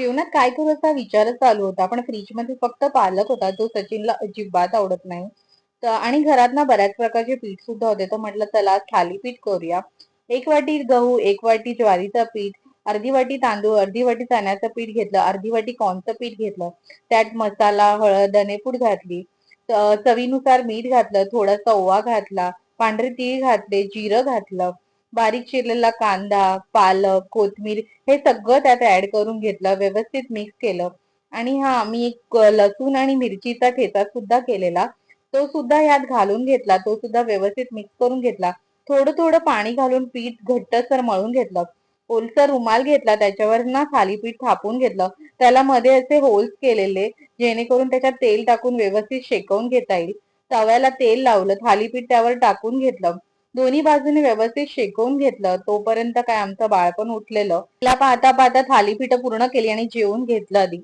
जेवणात काय करू असा विचारच चालू होता. पण फ्रीजमध्ये फक्त पालक होता जो सचिनला अजिबात आवडत नाही. तर आणि घरात ना बऱ्याच प्रकारचे पीठ सुद्धा होते. तर म्हटलं चला थालीपीठ करूया. एक वाटी गहू एक वाटी ज्वारीचं पीठ अर्धी वाटी तांदूळ अर्धी वाटी चण्याचं पीठ घेतलं अर्धी वाटी कॉर्नचं पीठ घेतलं. त्यात मसाला हळद धनेपूड घातली. चवीनुसार मीठ घातलं थोडासा ओवा घातला पांढरे तीळ घातले जिरं घातलं. बारीक चिरलेला कांदा पालक कोथमीर हे सगळं त्यात ऍड करून घेतलं व्यवस्थित मिक्स केलं. आणि हा मी एक लसूण आणि मिरचीचा ठेचा सुद्धा केलेला. तो सुद्धा यात घालून घेतला तो सुद्धा व्यवस्थित मिक्स करून घेतला. थोडं थोडं पाणी घालून पीठ घट्टसर मळून घेतलं. ओलसर रुमाल घेतला त्याच्यावर ना थालीपीठ थापून घेतलं. त्याला मध्ये असे होल्स केलेले जेणेकरून त्याच्यात तेल टाकून व्यवस्थित शेकवून घेता येईल. तव्याला तेल लावलं थालीपीठ त्यावर टाकून घेतलं. दोन्ही बाजूने व्यवस्थित शेकवून घेतलं तोपर्यंत काय आमचं बाळपण उठलेलं. तिला पाहता पाहता थालीपीठ पूर्ण केली आणि जेवून घेतलं आधी.